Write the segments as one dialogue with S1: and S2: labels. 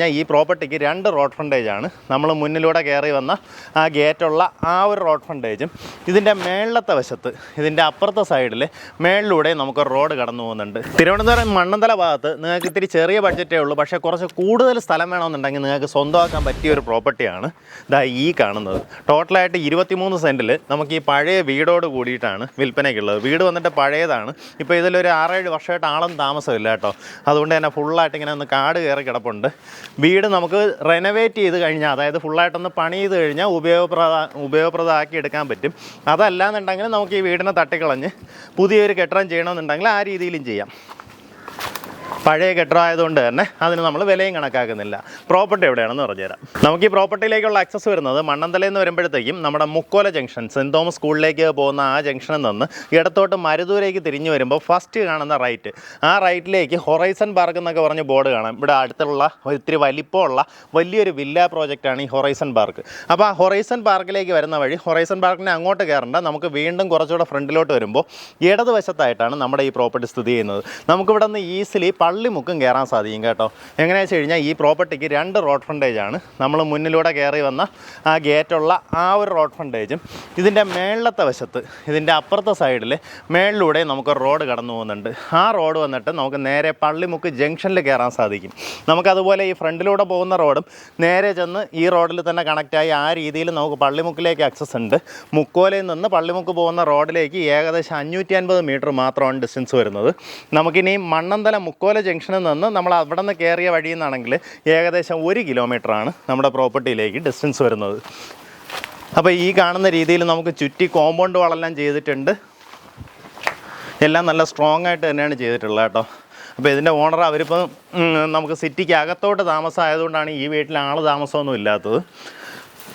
S1: ഞാൻ ഈ പ്രോപ്പർട്ടിക്ക് രണ്ട് റോഡ് ഫ്രണ്ടേജ് ആണ്. നമ്മൾ മുന്നിലൂടെ കയറി വന്ന ആ ഗേറ്റുള്ള ആ ഒരു റോഡ് ഫ്രണ്ടേജും ഇതിന്റെ മേളിലത്തെ വശത്ത് ഇതിന്റെ അപ്പുറത്തെ സൈഡിൽ മേളിലൂടെ നമുക്ക് റോഡ് കടന്നു പോകുന്നുണ്ട്. തിരുവനന്തപുരം മണ്ണന്തല ഭാഗത്ത് നിങ്ങൾക്ക് ഇത്തിരി ചെറിയ ബഡ്ജറ്റേ ഉള്ളൂ പക്ഷേ കുറച്ച് കൂടുതൽ സ്ഥലം വേണമെന്നുണ്ടെങ്കിൽ നിങ്ങൾക്ക് സ്വന്തമാക്കാൻ പറ്റിയ ഒരു പ്രോപ്പർട്ടിയാണ് ഇതാ ഈ കാണുന്നത്. ടോട്ടലായിട്ട് ഇരുപത്തിമൂന്ന് സെന്റിൽ നമുക്ക് ഈ പഴയ വീടോട് കൂടിയിട്ടാണ് വിൽപ്പനയ്ക്കുള്ളത്. വീട് വന്നിട്ട് പഴയതാണ്. ഇപ്പോൾ ഇതിലൊരു ആറേഴ് വർഷമായിട്ട് ആളും താമസമില്ല കേട്ടോ. അതുകൊണ്ട് തന്നെ ഫുള്ളായിട്ട് ഇങ്ങനെ ഒന്ന് കാട് കയറി കിടപ്പുണ്ട്. വീട് നമുക്ക് റെനോവേറ്റ് ചെയ്ത് കഴിഞ്ഞാൽ അതായത് ഫുള്ളായിട്ടൊന്ന് പണി ചെയ്ത് കഴിഞ്ഞാൽ ഉപയോഗപ്രദ ഉപയോഗപ്രദമാക്കി എടുക്കാൻ പറ്റും. അതല്ല എന്നുണ്ടെങ്കിൽ നമുക്ക് ഈ വീടിനെ തട്ടിക്കളഞ്ഞ് പുതിയൊരു കെട്ടിടം ചെയ്യണമെന്നുണ്ടെങ്കിൽ ആ രീതിയിലും ചെയ്യാം. പഴയ കെട്ടിടമായതുകൊണ്ട് തന്നെ അതിന് നമ്മൾ വിലയും കണക്കാക്കുന്നില്ല. പ്രോപ്പർട്ടി എവിടെയാണെന്ന് പറഞ്ഞുതരാം. നമുക്ക് ഈ പ്രോപ്പർട്ടിയിലേക്കുള്ള ആക്സസ് വരുന്നത് മണ്ണന്തലയിൽ നിന്ന് വരുമ്പോഴത്തേക്കും നമ്മുടെ മുക്കോല ജംഗ്ഷൻ സെന്റ് തോമസ് സ്കൂളിലേക്ക് പോകുന്ന ആ ജംഗ്ഷനിൽ നിന്ന് ഇടത്തോട്ട് മരുതൂരേക്ക് തിരിഞ്ഞു വരുമ്പോൾ ഫസ്റ്റ് കാണുന്ന റൈറ്റ് ആ റൈറ്റിലേക്ക് ഹൊറൈസൺ പാർക്ക് എന്നൊക്കെ പറഞ്ഞ് ബോർഡ് കാണാം. ഇവിടെ അടുത്തുള്ള ഒത്തിരി വലിപ്പമുള്ള വലിയൊരു വില്ല പ്രോജക്റ്റാണ് ഈ ഹൊറൈസൺ പാർക്ക് അപ്പോൾ ആ ഹൊറൈസൺ പാർക്കിലേക്ക് വരുന്ന വഴി ഹൊറൈസൺ പാർക്കിനെ അങ്ങോട്ട് കയറേണ്ട. നമുക്ക് വീണ്ടും കുറച്ചുകൂടെ ഫ്രണ്ടിലോട്ട് വരുമ്പോൾ ഇടതുവശത്തായിട്ടാണ് നമ്മുടെ ഈ പ്രോപ്പർട്ടി സ്ഥിതി ചെയ്യുന്നത്. നമുക്കിവിടെ നിന്ന് ഈസിലി പള്ളിമുക്കും കയറാൻ സാധിക്കും കേട്ടോ. എങ്ങനെയാണെന്ന് വെച്ച് കഴിഞ്ഞാൽ ഈ പ്രോപ്പർട്ടിക്ക് രണ്ട് റോഡ് ഫ്രണ്ടേജ് ആണ്. നമ്മൾ മുന്നിലൂടെ കയറി വന്ന ആ ഗേറ്റുള്ള ആ ഒരു റോഡ് ഫ്രണ്ടേജും ഇതിന്റെ മേളിലത്തെ വശത്ത് ഇതിന്റെ അപ്പുറത്തെ സൈഡിൽ മേളിലൂടെ നമുക്ക് റോഡ് കടന്നു പോകുന്നുണ്ട്. ആ റോഡ് വന്നിട്ട് നമുക്ക് നേരെ പള്ളിമുക്ക് ജംഗ്ഷനിൽ കയറാൻ സാധിക്കും. നമുക്കതുപോലെ ഈ ഫ്രണ്ടിലൂടെ പോകുന്ന റോഡും നേരെ ചെന്ന് ഈ റോഡിൽ തന്നെ കണക്റ്റായി ആ രീതിയിൽ നമുക്ക് പള്ളിമുക്കിലേക്ക് ആക്സസ് ഉണ്ട്. മുക്കോലയിൽ നിന്ന് പള്ളിമുക്ക് പോകുന്ന റോഡിലേക്ക് ഏകദേശം അഞ്ഞൂറ്റി അൻപത് മീറ്റർ മാത്രമാണ് ഡിസ്റ്റൻസ് വരുന്നത്. നമുക്കിനി മണ്ണന്തല മുക്കോല ജംഗ്ഷനിൽ നിന്ന് നമ്മൾ അവിടെ നിന്ന് കയറിയ വഴിയിൽ നിന്നാണെങ്കിൽ ഏകദേശം ഒരു കിലോമീറ്ററാണ് നമ്മുടെ പ്രോപ്പർട്ടിയിലേക്ക് ഡിസ്റ്റൻസ് വരുന്നത്. അപ്പോൾ ഈ കാണുന്ന രീതിയിൽ നമുക്ക് ചുറ്റി കോമ്പൗണ്ട് വളെല്ലാം ചെയ്തിട്ടുണ്ട്. എല്ലാം നല്ല സ്ട്രോങ് ആയിട്ട് തന്നെയാണ് ചെയ്തിട്ടുള്ളത് കേട്ടോ. അപ്പോൾ ഇതിന്റെ ഓണർ അവരിപ്പം നമുക്ക് സിറ്റിക്ക് അകത്തോട്ട് താമസമായതുകൊണ്ടാണ് ഈ വീട്ടിൽ ആൾ താമസമൊന്നും ഇല്ലാത്തത്.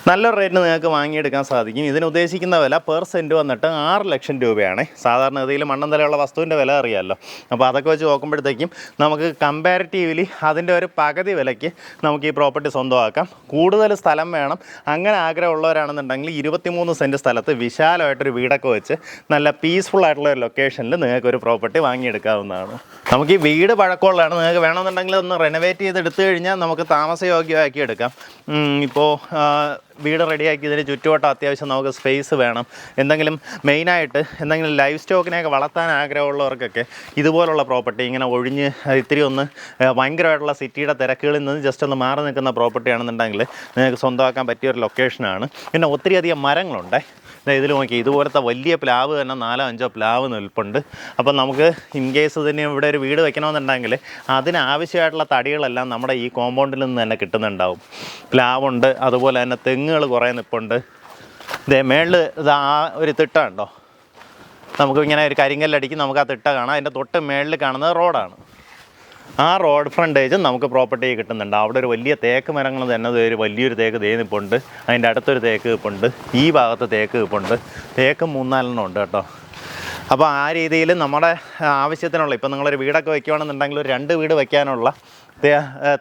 S1: നല്ലൊരു റേറ്റിന് നിങ്ങൾക്ക് വാങ്ങിയെടുക്കാൻ സാധിക്കും. ഇതിന് ഉദ്ദേശിക്കുന്ന വില പെർ സെന്റ് വന്നിട്ട് ആറ് ലക്ഷം രൂപയാണ്. സാധാരണഗതിയിൽ മണ്ണന്തലയുള്ള വസ്തുവിന്റെ വില അറിയാമല്ലോ അപ്പോൾ അതൊക്കെ വെച്ച് നോക്കുമ്പോഴത്തേക്കും നമുക്ക് കമ്പാരിറ്റീവ്ലി അതിന്റെ ഒരു പകുതി വിലയ്ക്ക് നമുക്ക് ഈ പ്രോപ്പർട്ടി സ്വന്തമാക്കാം. കൂടുതൽ സ്ഥലം വേണം. അങ്ങനെ ആഗ്രഹമുള്ളവരാണെന്നുണ്ടെങ്കിൽ ഇരുപത്തിമൂന്ന് സെന്റ് സ്ഥലത്ത് വിശാലമായിട്ടൊരു വീടൊക്കെ വെച്ച് നല്ല പീസ്ഫുൾ ആയിട്ടുള്ള ഒരു ലൊക്കേഷനിൽ നിങ്ങൾക്ക് ഒരു പ്രോപ്പർട്ടി വാങ്ങിയെടുക്കാവുന്നതാണ്. നമുക്ക് ഈ വീട് പഴക്കമുള്ളതാണ്. നിങ്ങൾക്ക് വേണമെന്നുണ്ടെങ്കിൽ ഒന്ന് റെനോവേറ്റ് ചെയ്ത് എടുത്തു കഴിഞ്ഞാൽ നമുക്ക് താമസയോഗ്യമാക്കി എടുക്കാം. ഇപ്പോൾ വീട് റെഡിയാക്കി ഇതിന് ചുറ്റുവട്ടം അത്യാവശ്യം നമുക്ക് സ്പേസ് വേണം. എന്തെങ്കിലും മെയിനായിട്ട് എന്തെങ്കിലും ലൈഫ് സ്റ്റോക്കിനെയൊക്കെ വളർത്താൻ ആഗ്രഹമുള്ളവർക്കൊക്കെ ഇതുപോലുള്ള പ്രോപ്പർട്ടി ഇങ്ങനെ ഒഴിഞ്ഞ് ഇത്തിരി ഒന്ന് ഭയങ്കരമായിട്ടുള്ള സിറ്റിയുടെ തിരക്കുകളിൽ നിന്ന് ജസ്റ്റ് ഒന്ന് മാറി നിൽക്കുന്ന പ്രോപ്പർട്ടി ആണെന്നുണ്ടെങ്കിൽ നിങ്ങൾക്ക് സ്വന്തമാക്കാൻ പറ്റിയ ഒരു ലൊക്കേഷനാണ് പിന്നെ ഒത്തിരിയധികം മരങ്ങളുണ്ട്. ഇതിൽ നോക്കി ഇതുപോലത്തെ വലിയ പ്ലാവ് തന്നെ നാലോ അഞ്ചോ പ്ലാവ് നിൽപ്പുണ്ട്. അപ്പം നമുക്ക് ഇൻ കേസ് തന്നെ ഇവിടെ ഒരു വീട് വെക്കണമെന്നുണ്ടെങ്കിൽ അതിനാവശ്യമായിട്ടുള്ള തടികളെല്ലാം നമ്മുടെ ഈ കോമ്പൗണ്ടിൽ നിന്ന് തന്നെ കിട്ടുന്നുണ്ടാവും. പ്ലാവുണ്ട് അതുപോലെ തന്നെ തെങ്ങുകൾ കുറേ നിൽപ്പുണ്ട് ഇതേ മേളിൽ ഇത് ആ ഒരു തിട്ട ഉണ്ടോ? നമുക്ക് ഇങ്ങനെ ഒരു കരിങ്കല്ലടിക്ക് നമുക്ക് ആ തിട്ട കാണാം. അതിന്റെ തൊട്ട് മേളിൽ കാണുന്നത് റോഡാണ്. ആ റോഡ് ഫ്രണ്ടേജും നമുക്ക് പ്രോപ്പർട്ടി കിട്ടുന്നുണ്ട്. അവിടെ ഒരു വലിയ തേക്ക് മരങ്ങൾ തന്നെ ഒരു വലിയൊരു തേക്ക് തേനിപ്പുണ്ട് അതിന്റെ അടുത്തൊരു തേക്ക് നിൽപ്പുണ്ട് ഈ ഭാഗത്ത് തേക്ക് നിൽപ്പുണ്ട് തേക്ക് മൂന്നാലെണ്ണം ഉണ്ട് കേട്ടോ. അപ്പോൾ ആ രീതിയിൽ നമ്മുടെ ആവശ്യത്തിനുള്ള ഇപ്പം നിങ്ങളൊരു വീടൊക്കെ വയ്ക്കുകയാണെന്നുണ്ടെങ്കിൽ ഒരു രണ്ട് വീട് വയ്ക്കാനുള്ള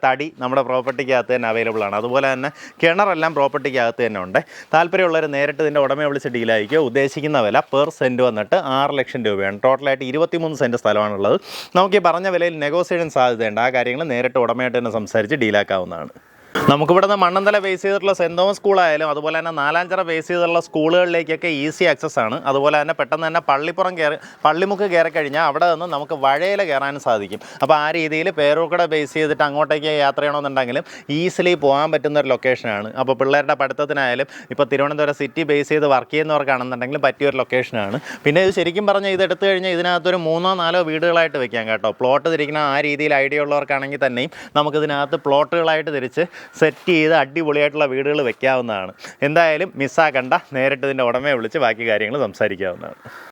S1: തടി നമ്മുടെ പ്രോപ്പർട്ടിക്കകത്ത് തന്നെ അവൈലബിൾ ആണ്. അതുപോലെ തന്നെ കിണറെല്ലാം പ്രോപ്പർട്ടിക്കകത്ത് തന്നെ ഉണ്ട്. താല്പര്യമുള്ളവർ നേരിട്ട് ഇതിന്റെ ഉടമയെ വിളിച്ച് ഡീലായിരിക്കും ഉദ്ദേശിക്കുന്ന വില പെർ സെന്റ് വന്നിട്ട് ആറ് ലക്ഷം രൂപയാണ്. ടോട്ടലായിട്ട് ഇരുപത്തിമൂന്ന് സെന്റ് സ്ഥലമാണുള്ളത്. നമുക്ക് ഈ പറഞ്ഞ വിലയിൽ നെഗോസിയേഷൻ സാധ്യതയുണ്ട്. ആ കാര്യങ്ങൾ നേരിട്ട് ഉടമയായിട്ട് തന്നെ സംസാരിച്ച് ഡീലാക്കാവുന്നതാണ് നമുക്കിവിടെ നിന്ന് മണ്ണന്തല ബേസ് ചെയ്തിട്ടുള്ള സെന്റ് തോമസ് സ്കൂളായാലും അതുപോലെ തന്നെ നാലാഞ്ചിറ ബേസ് ചെയ്തിട്ടുള്ള സ്കൂളുകളിലേക്കൊക്കെ ഈസി ആക്സസ് ആണ്. അതുപോലെ തന്നെ പെട്ടെന്ന് തന്നെ പള്ളിപ്പുറം കയറി പള്ളിമുക്ക് കയറി കഴിഞ്ഞാൽ അവിടെ നിന്ന് നമുക്ക് വഴയില കയറാനും സാധിക്കും. അപ്പോൾ ആ രീതിയിൽ പേരൂർക്കട ബേസ് ചെയ്തിട്ട് അങ്ങോട്ടേക്ക് യാത്ര ചെയ്യണമെന്നുണ്ടെങ്കിലും ഈസിലി പോകാൻ പറ്റുന്ന ഒരു ലൊക്കേഷനാണ് അപ്പോൾ പിള്ളേരുടെ പഠിത്തത്തിനായാലും ഇപ്പോൾ തിരുവനന്തപുരം സിറ്റി ബേസ് ചെയ്ത് വർക്ക് ചെയ്യുന്നവർക്കാണെന്നുണ്ടെങ്കിലും പറ്റിയ ഒരു ലൊക്കേഷനാണ് പിന്നെ ഇത് ശരിക്കും പറഞ്ഞാൽ ഇത് എടുത്തു കഴിഞ്ഞാൽ ഇതിനകത്തൊരു മൂന്നോ നാലോ വീടുകളായിട്ട് വെക്കാം കേട്ടോ. പ്ലോട്ട് തിരിക്കുന്ന ആ രീതിയിൽ ഐഡിയ ഉള്ളവർക്കാണെങ്കിൽ തന്നെയും നമുക്കിതിനകത്ത് പ്ലോട്ടുകളായിട്ട് തിരിച്ച് സെറ്റ് ചെയ്ത് അടിപൊളിയായിട്ടുള്ള വീടുകൾ വെക്കാവുന്നതാണ്. എന്തായാലും മിസ്സാക്കണ്ട. നേരിട്ട് ഇതിന്റെ ഉടമയെ വിളിച്ച് ബാക്കി കാര്യങ്ങൾ സംസാരിക്കാവുന്നതാണ്.